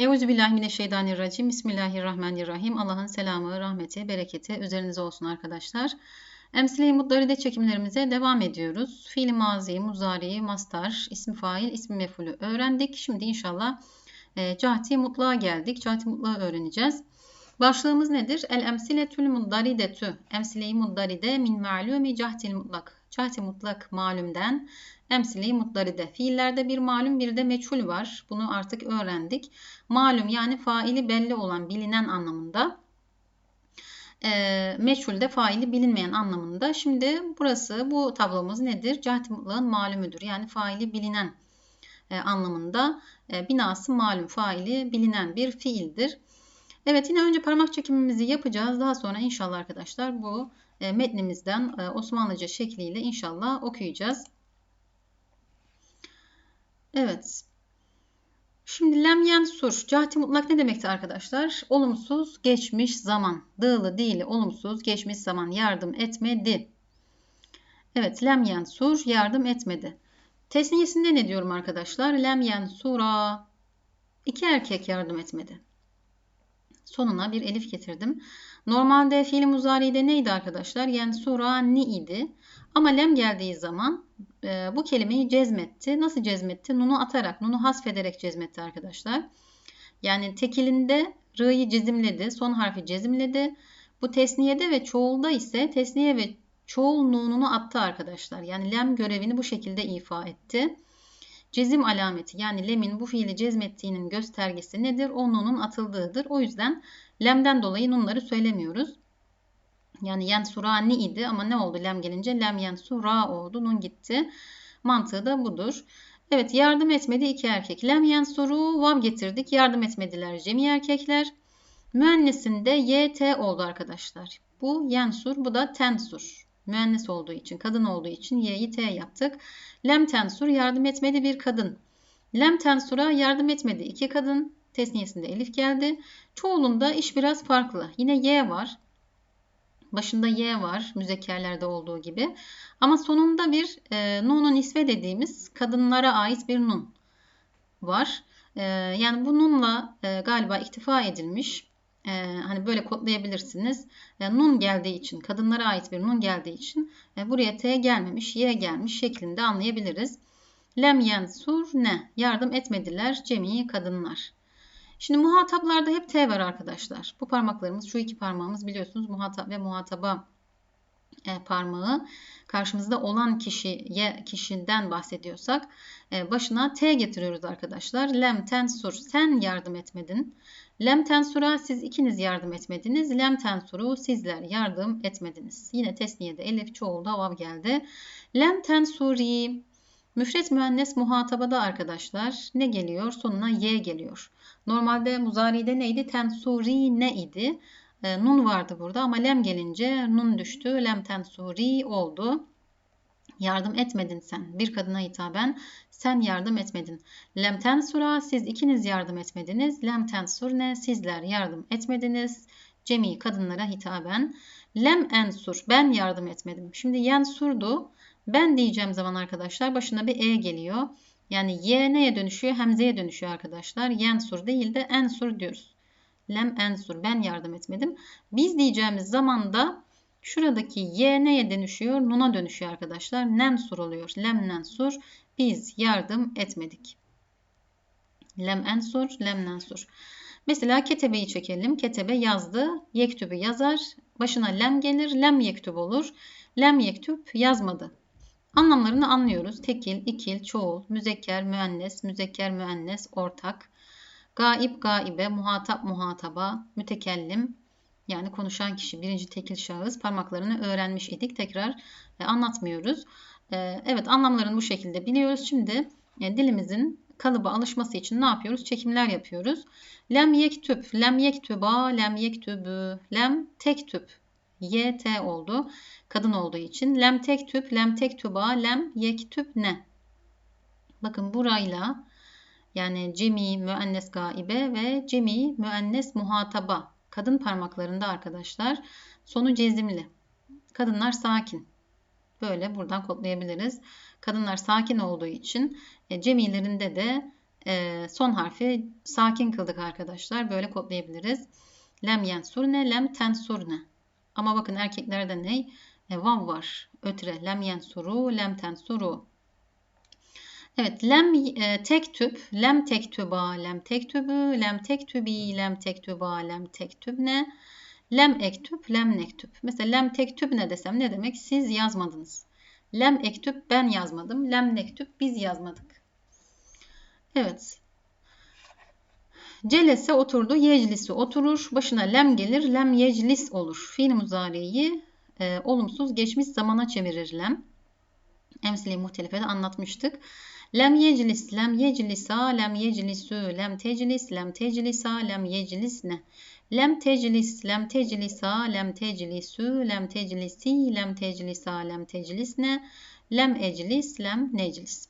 Euzubillahimineşşeytanirracim. Bismillahirrahmanirrahim. Allah'ın selamı, rahmeti, bereketi üzerinize olsun arkadaşlar. Emsile-i Mutlaride çekimlerimize devam ediyoruz. Fiil mazi, muzari, mastar, isim fail, ismi mefulü öğrendik. Şimdi inşallah e, cahti mutlağa geldik. Cahti mutlağı öğreneceğiz. Başlığımız nedir? El emsiletül muddaridetü. Emsile-i muddaride min ma'lumi cahtil mutlak. Cahti mutlak malumden emsili mutlaride. Fiillerde bir malum bir de meçhul var. Bunu artık öğrendik. Malum yani faili belli olan bilinen anlamında. E, meçhul de faili bilinmeyen anlamında. Şimdi burası bu tablomuz nedir? Mutlağın malumudur. Yani faili bilinen e, anlamında. E, binası malum faili bilinen bir fiildir. Evet yine önce parmak çekimimizi yapacağız. Daha sonra inşallah arkadaşlar bu e, metnimizden e, Osmanlıca şekliyle inşallah okuyacağız. Evet. Şimdi lem yensur. Cahti mutlak ne demekti arkadaşlar? Olumsuz geçmiş zaman. Dığlı değil olumsuz geçmiş zaman yardım etmedi. Evet lem yensur yardım etmedi. Tesniyesinde ne diyorum arkadaşlar? Lem yensura. İki erkek yardım etmedi. Sonuna bir elif getirdim. Normalde fiil muzari'de neydi arkadaşlar? Yensura ni idi. Ama lem geldiği zaman e, bu kelimeyi cezmetti. Nasıl cezmetti? Nunu atarak, nunu hasfederek cezmetti arkadaşlar. Yani tekilinde r'yı cezimledi, son harfi cezimledi. Bu tesniyede ve çoğulda ise tesniye ve çoğul nununu attı arkadaşlar. Yani lem görevini bu şekilde ifa etti. Cezim alameti yani lemin bu fiili cezmettiğinin göstergesi nedir? O nunun atıldığıdır. O yüzden lemden dolayı nunları söylemiyoruz. Yani yen surani idi ama ne oldu lem gelince? Lem yen sura oldu. Nun gitti. Mantığı da budur. Evet yardım etmedi iki erkek. Lem yen suru vav getirdik. Yardım etmediler cemi erkekler. Müennesinde YT oldu arkadaşlar. Bu yensur bu da tensur. Müennes olduğu için kadın olduğu için y'yi t yaptık. Lem tensur yardım etmedi bir kadın. Lem tensura yardım etmedi iki kadın. Tesniyesinde elif geldi. Çoğulunda iş biraz farklı. Yine y var. Başında y var müzekkerlerde olduğu gibi. Ama sonunda bir e, nunun isve dediğimiz kadınlara ait bir nun var. E, yani bu nunla e, galiba iktifa edilmiş. E, hani böyle kodlayabilirsiniz. E, nun geldiği için, kadınlara ait bir nun geldiği için e, buraya t gelmemiş, y gelmiş şeklinde anlayabiliriz. Lem yensur ne? Yardım etmediler cemi kadınlar. Şimdi muhataplarda hep T var arkadaşlar. Bu parmaklarımız şu iki parmağımız biliyorsunuz muhatap ve muhataba e, parmağı karşımızda olan kişiye kişiden bahsediyorsak e, başına T getiriyoruz arkadaşlar. Lem tensur sen yardım etmedin. Lem tensura siz ikiniz yardım etmediniz. Lem tensuru sizler yardım etmediniz. Yine tesniyede elif çoğulda vav geldi. Lem tensuri Müfret müennes muhatabada arkadaşlar ne geliyor? Sonuna y geliyor. Normalde muzari'de neydi? Tensuri ne idi? E, nun vardı burada ama lem gelince nun düştü. Lem tensuri oldu. Yardım etmedin sen. Bir kadına hitaben sen yardım etmedin. Lem tensura siz ikiniz yardım etmediniz. Lem tensur ne sizler yardım etmediniz. Cemi kadınlara hitaben. Lem ensur ben yardım etmedim. Şimdi yensurdu. Ben diyeceğim zaman arkadaşlar başına bir e geliyor. Yani y neye dönüşüyor? Hemzeye dönüşüyor arkadaşlar. Yensur değil de ensur diyoruz. Lem ensur. Ben yardım etmedim. Biz diyeceğimiz zaman da şuradaki y neye dönüşüyor? Nuna dönüşüyor arkadaşlar. Nensur oluyor. Lem nensur. Biz yardım etmedik. Lem ensur, lem nensur. Mesela ketebeyi çekelim. Ketebe yazdı. Yektübü yazar. Başına lem gelir. Lem yektüb olur. Lem yektüp yazmadı. Anlamlarını anlıyoruz. Tekil, ikil, çoğul, müzekker, müennes, müzekker, müennes, ortak, gaib, gaibe, muhatap, muhataba, mütekellim, yani konuşan kişi, birinci tekil şahıs parmaklarını öğrenmiş idik. Tekrar e, anlatmıyoruz. E, evet anlamlarını bu şekilde biliyoruz. Şimdi e, dilimizin kalıba alışması için ne yapıyoruz? Çekimler yapıyoruz. Lem yektüp, lem yektüba, lem yektübü, lem tektüp, YT oldu. Kadın olduğu için. Lem tek tüp, lem tek tüba, lem yek tüp ne? Bakın burayla yani cemi müennes gaibe ve cemi müennes muhataba kadın parmaklarında arkadaşlar sonu cezimli. Kadınlar sakin. Böyle buradan kodlayabiliriz. Kadınlar sakin olduğu için e, cemilerinde de e, son harfi sakin kıldık arkadaşlar. Böyle kodlayabiliriz. Lem yensurne, lem tensurne. Ama bakın erkeklerde ne? E, vav var. Ötre. Lem yensuru, lem tensuru. Evet, lem e, tektüb, lem tektüba, lem tektübü, lem tektübi, lem tektüba, lem tektübne, lem ektüb, lem nektüb. Mesela lem tektüb ne desem ne demek? Siz yazmadınız. Lem ektüb ben yazmadım. Lem nektüb biz yazmadık. Evet. Celese oturdu, yeclisi oturur. Başına lem gelir, lem yeclis olur. Fiil muzariyi e, olumsuz geçmiş zamana çevirir lem. Emsili muhtelifede anlatmıştık. Lem yeclis, lem yeclisa, lem yeclisü, lem teclis, lem teclisa, lem yeclisne. Lem teclis, lem teclisa, lem teclisü, lem teclisi, lem teclisa, lem teclisne. Lem eclis, lem neclis.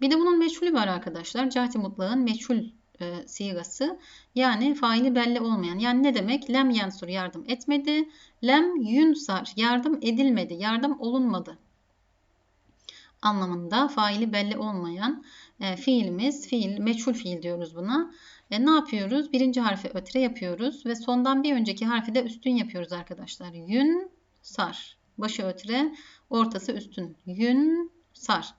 Bir de bunun meçhulü var arkadaşlar. Cahti mutlağın meçhul e, sigası. Yani faili belli olmayan. Yani ne demek? Lem yansur yardım etmedi. Lem yunsar yardım edilmedi. Yardım olunmadı anlamında faili belli olmayan e, fiilimiz, fiil, meçhul fiil diyoruz buna. E, ne yapıyoruz? Birinci harfi ötre yapıyoruz ve sondan bir önceki harfi de üstün yapıyoruz arkadaşlar. Yün, sar. Başı ötre, ortası üstün. Yün, sar.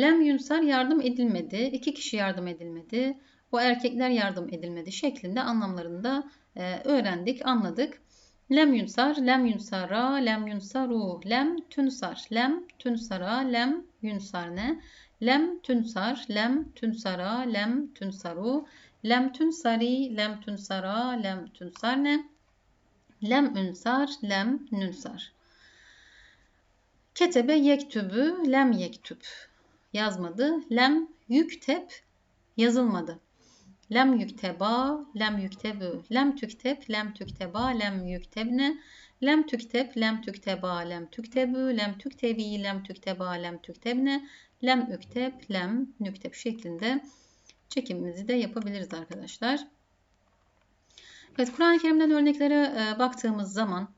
Lem yunsar yardım edilmedi. İki kişi yardım edilmedi. O erkekler yardım edilmedi şeklinde anlamlarında e, öğrendik, anladık. Lem yunsar, lem yunsara, lem yunsaru, lem tünsar, lem tünsara, lem yunsar ne? Lem tünsar, lem tünsara, lem tünsaru, lem tünsari, lem tünsara, lem tünsar ne? Lem ünsar, lem nünsar. Ketebe yektübü, lem yektüb. Yazmadı. Lem yüktep, yazılmadı. Lem yükteba, lem yüktebu, lem tüktep, lem tükteba, lem yüktebne, lem tüktep, lem tükteba, lem tüktebu, lem tüktebi, lem tükteba, lem tüktebne, lem üktep, lem nüktep şeklinde çekimimizi de yapabiliriz arkadaşlar. Evet Kur'an-ı Kerim'den örneklere e, baktığımız zaman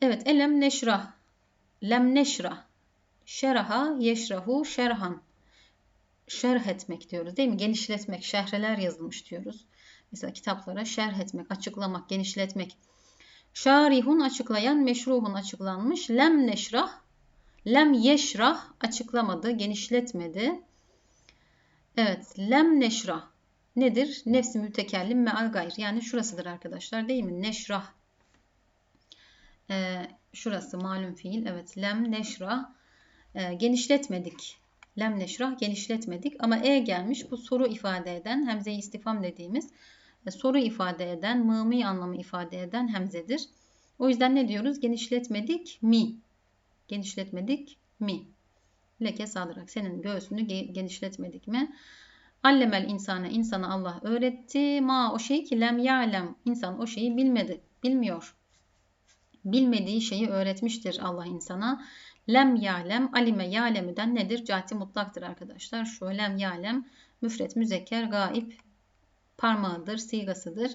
evet elem neşrah, lem neşrah, şeraha, yeşrahu, şerhan şerh etmek diyoruz değil mi? Genişletmek, şehreler yazılmış diyoruz. Mesela kitaplara şerh etmek, açıklamak, genişletmek. Şarihun açıklayan, meşruhun açıklanmış. Lem neşrah, lem yeşrah açıklamadı, genişletmedi. Evet, lem neşrah nedir? Nefsi mütekellim meal gayr. Yani şurasıdır arkadaşlar değil mi? Neşrah. Ee, şurası malum fiil. Evet, lem neşrah. Ee, genişletmedik lem neşrah genişletmedik ama e gelmiş bu soru ifade eden hemze-i istifam dediğimiz e, soru ifade eden mımi anlamı ifade eden hemzedir. O yüzden ne diyoruz? Genişletmedik mi? Genişletmedik mi? Leke sadırak senin göğsünü genişletmedik mi? Allemel insana insana Allah öğretti. Ma o şey ki lem ya'lem insan o şeyi bilmedi, bilmiyor. Bilmediği şeyi öğretmiştir Allah insana. Lem yalem, alime yalemüden nedir? Cati mutlaktır arkadaşlar. Şu lem yalem, müfret, müzekker, gaip parmağıdır, sigasıdır.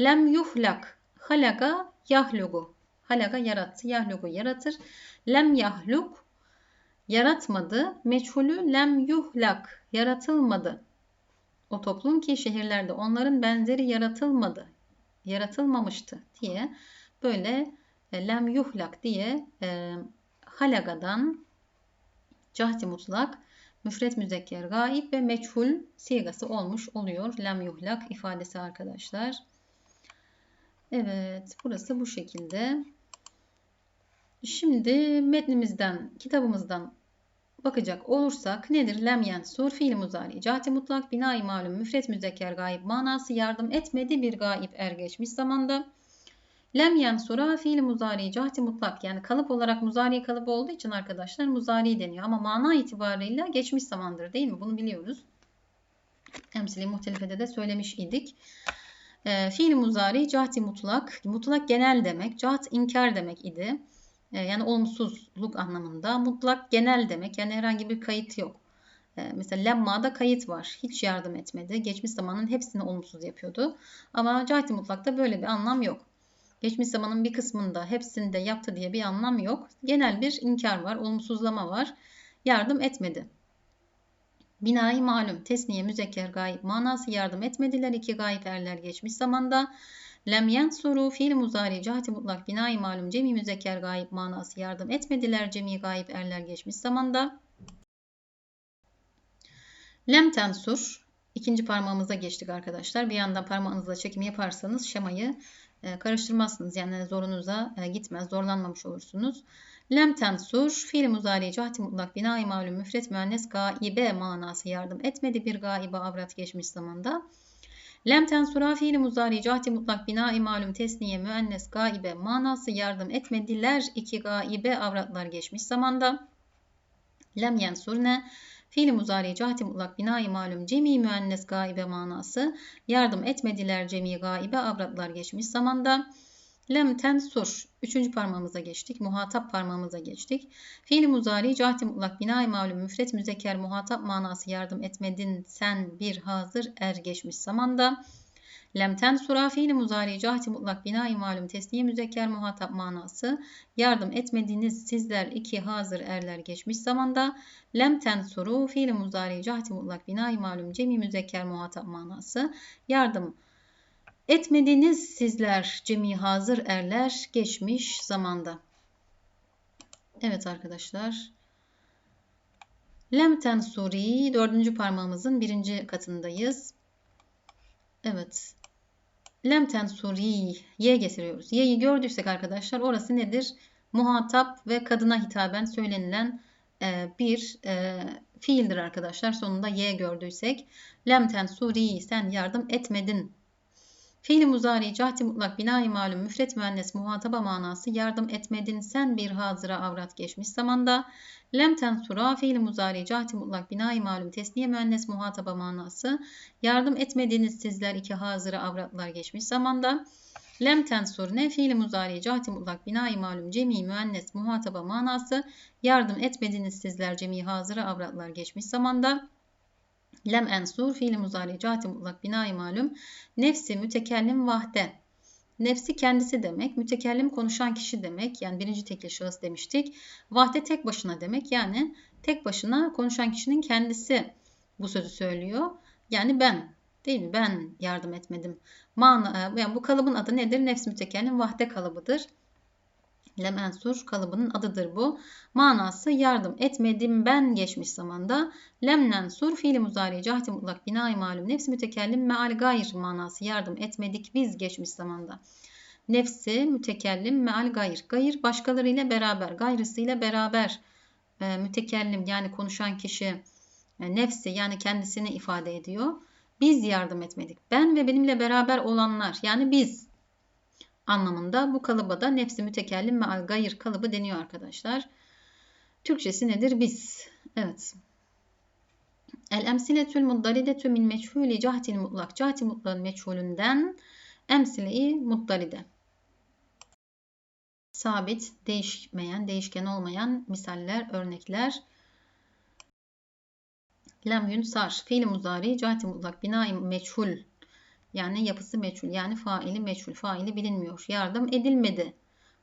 Lem yuhlak, halaga yahlugu. Halaga yarattı, yahlugu yaratır. Lem yahluk, yaratmadı. Meçhulü lem yuhlak, yaratılmadı. O toplum ki şehirlerde onların benzeri yaratılmadı, yaratılmamıştı diye böyle lem yuhlak diye e, halagadan cahdi mutlak, müfret müzekker gaib ve meçhul sigası olmuş oluyor. Lem yuhlak ifadesi arkadaşlar. Evet burası bu şekilde. Şimdi metnimizden, kitabımızdan bakacak olursak nedir? Lem yensur fiil muzari. Cahdi mutlak binayı malum müfret müzekker gaib manası yardım etmedi bir gaib er geçmiş zamanda. Lem yensura fiil muzari cahdi mutlak yani kalıp olarak muzari kalıbı olduğu için arkadaşlar muzari deniyor. Ama mana itibarıyla geçmiş zamandır değil mi? Bunu biliyoruz. Temsili muhtelifede de söylemiş idik. E, fiil muzari cahdi mutlak. Mutlak genel demek. Cahd inkar demek idi. E, yani olumsuzluk anlamında. Mutlak genel demek. Yani herhangi bir kayıt yok. E, mesela lemma'da kayıt var. Hiç yardım etmedi. Geçmiş zamanın hepsini olumsuz yapıyordu. Ama cahdi mutlakta böyle bir anlam yok. Geçmiş zamanın bir kısmında hepsinde yaptı diye bir anlam yok. Genel bir inkar var, olumsuzlama var. Yardım etmedi. Binayı malum. Tesniye müzekker gayip manası yardım etmediler. iki gayip erler geçmiş zamanda. Lem yansuru fiil muzari cahati mutlak binayı malum cemi müzekker gayip manası yardım etmediler. Cemi gayip erler geçmiş zamanda. Lem tensur ikinci parmağımıza geçtik arkadaşlar. Bir yandan parmağınızla çekimi yaparsanız şemayı karıştırmazsınız. Yani zorunuza e, gitmez, zorlanmamış olursunuz. Lem tensur fiil muzari cahti mutlak binayı malum müfret müennes gaibe manası yardım etmedi bir gaibe avrat geçmiş zamanda. Lem tensura fiil muzari cahti mutlak binayı malum tesniye müennes gaibe manası yardım etmediler iki gaibe avratlar geçmiş zamanda. Lem yensur ne? Fiil muzari cahti mutlak binayı malum cemi müennes gaibe manası yardım etmediler cemi gaibe avratlar geçmiş zamanda. Lem tensur. Üçüncü parmağımıza geçtik. Muhatap parmağımıza geçtik. Fiil muzari cahti mutlak binayı malum müfret müzekker muhatap manası yardım etmedin sen bir hazır er geçmiş zamanda. Lem tensura fiil muzari cahti mutlak binayı malum tesniye müzekker muhatap manası yardım etmediğiniz sizler iki hazır erler geçmiş zamanda. Lem tensuru fiil muzari cahti mutlak binayı malum cemi müzekker muhatap manası yardım Etmediniz sizler cemi hazır erler geçmiş zamanda. Evet arkadaşlar. Lem tensuri dördüncü parmağımızın birinci katındayız. Evet. Lem tensuri y getiriyoruz. Y'yi gördüysek arkadaşlar orası nedir? Muhatap ve kadına hitaben söylenilen e, bir e, fiildir arkadaşlar. Sonunda y gördüysek. Lem tensuri sen yardım etmedin Fiil muzari cahti mutlak binayı malum müfret müennes muhataba manası yardım etmedin sen bir hazıra avrat geçmiş zamanda. Lem tensura fiil muzari cahti mutlak binayı malum tesniye müennes muhataba manası yardım etmediniz sizler iki hazıra avratlar geçmiş zamanda. Lem tensur ne fiil muzari cahti mutlak binayı malum cemi müennes muhataba manası yardım etmediniz sizler cemi hazıra avratlar geçmiş zamanda. Lem ensur fiil muzari cahati mutlak binayı malum. Nefsi mütekellim vahde. Nefsi kendisi demek. Mütekellim konuşan kişi demek. Yani birinci tekil şahıs demiştik. Vahde tek başına demek. Yani tek başına konuşan kişinin kendisi bu sözü söylüyor. Yani ben değil mi? Ben yardım etmedim. Mana, yani bu kalıbın adı nedir? Nefs mütekellim vahde kalıbıdır. Lemensur kalıbının adıdır bu. Manası yardım etmedim ben geçmiş zamanda. Lemnensur fiili muzari cahdi mutlak binayı malum nefsi mütekellim meal gayr manası yardım etmedik biz geçmiş zamanda. Nefsi mütekellim meal gayr. Gayr başkalarıyla beraber, gayrısıyla beraber e, mütekellim yani konuşan kişi e, nefsi yani kendisini ifade ediyor. Biz yardım etmedik. Ben ve benimle beraber olanlar yani biz anlamında bu kalıba da nefsi mütekellim ve al gayr kalıbı deniyor arkadaşlar. Türkçesi nedir? Biz. Evet. El emsiletül muddalidetü min meçhuli cahtil mutlak. Cahtil mutlağın meçhulünden emsile-i muddalide. Sabit, değişmeyen, değişken olmayan misaller, örnekler. Lem yunsar, fiil muzari, cahtil mutlak, bina meçhul yani yapısı meçhul. Yani faili meçhul. Faili bilinmiyor. Yardım edilmedi.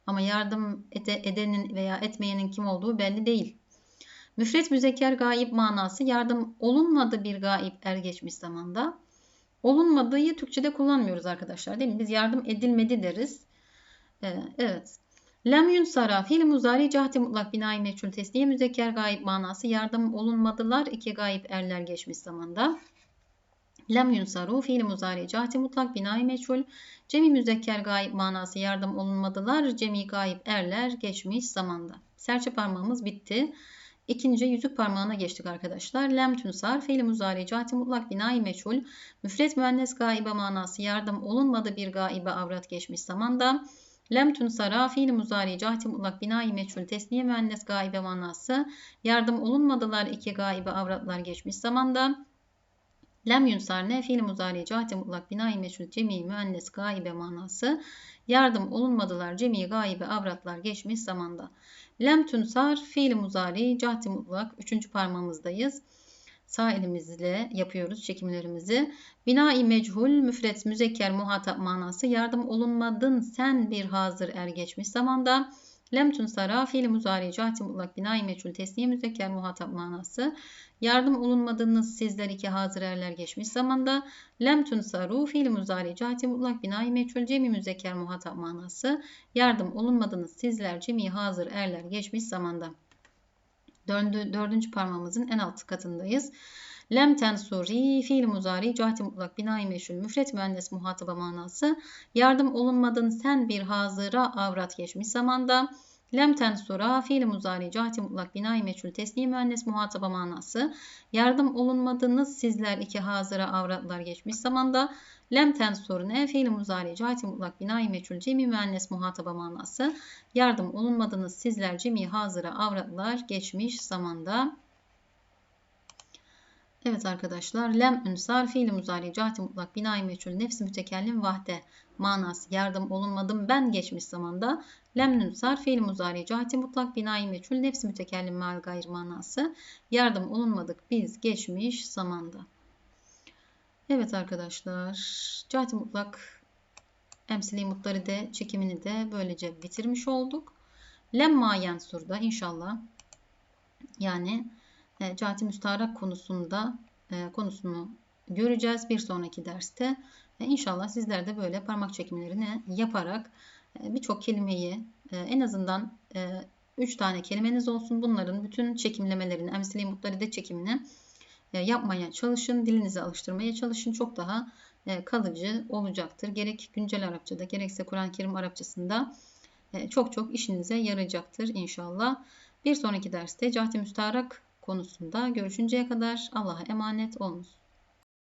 Ama yardım ede, edenin veya etmeyenin kim olduğu belli değil. Müfret müzekker gaib manası yardım olunmadı bir gaib er geçmiş zamanda. Olunmadığı Türkçe'de kullanmıyoruz arkadaşlar değil mi? Biz yardım edilmedi deriz. Ee, evet. Lem yunsara fiil muzari cahti mutlak binayı meçhul tesniye müzekker gaib manası yardım olunmadılar iki gaib erler geçmiş zamanda. Lem yunsaru fiil muzari cahti mutlak binayı meçhul. Cemi müzekker gayip manası yardım olunmadılar. Cemi gayip erler geçmiş zamanda. Serçe parmağımız bitti. İkinci yüzük parmağına geçtik arkadaşlar. Lem tünsar fiil muzari cahti mutlak binayı meçhul. Müfret müennes gaibe manası yardım olunmadı bir gaibe avrat geçmiş zamanda. Lem tunsara fiil muzari cahti mutlak binayı meçhul tesniye müennes gaibe manası yardım olunmadılar iki gaibe avratlar geçmiş zamanda. Lem yunsar ne fiil muzari cahde mutlak binayi meşhur cemi müennes gaibe manası yardım olunmadılar cemi gaibe avratlar geçmiş zamanda. Lem tunsar fiil muzari cahde mutlak üçüncü parmağımızdayız. Sağ elimizle yapıyoruz çekimlerimizi. Bina-i mechul müfret müzekker muhatap manası yardım olunmadın sen bir hazır er geçmiş zamanda. Lem tunsara fiili muzari cahti mutlak binayi meçhul tesniye müzekker muhatap manası. Yardım olunmadığınız sizler iki hazır erler geçmiş zamanda. Lem tunsaru fiili muzari cahti mutlak binayi meçhul cemi müzekker muhatap manası. Yardım olunmadığınız sizler cemi hazır erler geçmiş zamanda. Dördü, dördüncü parmağımızın en alt katındayız. Lem tensuri fiil muzari cahti mutlak binayi meşhul müfret müennes muhataba manası. Yardım olunmadın sen bir hazıra avrat geçmiş zamanda. Lem tensura fiil muzari cahti mutlak binayi meçhul tesniye müennes muhataba manası. Yardım olunmadınız sizler iki hazıra avratlar geçmiş zamanda. Lem tensurne fiil muzari cahti mutlak binayi meçhul cemi müennes muhataba manası. Yardım olunmadınız sizler cemi hazıra avratlar geçmiş zamanda. Evet arkadaşlar lem ünsar fiil muzari cahti mutlak binayi meçhul nefsi mütekellim vahde manası yardım olunmadım ben geçmiş zamanda lem nünsar fiil muzari cahti mutlak binayi meçhul nefsi mütekellim mal gayr manası yardım olunmadık biz geçmiş zamanda. Evet arkadaşlar cahti mutlak emsili mutları de çekimini de böylece bitirmiş olduk. Lemma yansurda inşallah yani e, cahti müstarak konusunda e, konusunu göreceğiz bir sonraki derste. E, inşallah sizler de böyle parmak çekimlerini yaparak e, birçok kelimeyi e, en azından 3 e, tane kelimeniz olsun. Bunların bütün çekimlemelerini, emsili mutlaride çekimini yapmaya çalışın. Dilinizi alıştırmaya çalışın. Çok daha kalıcı olacaktır. Gerek güncel Arapçada gerekse Kur'an-ı Kerim Arapçasında çok çok işinize yarayacaktır inşallah. Bir sonraki derste cahdi müstarak konusunda görüşünceye kadar Allah'a emanet olunuz.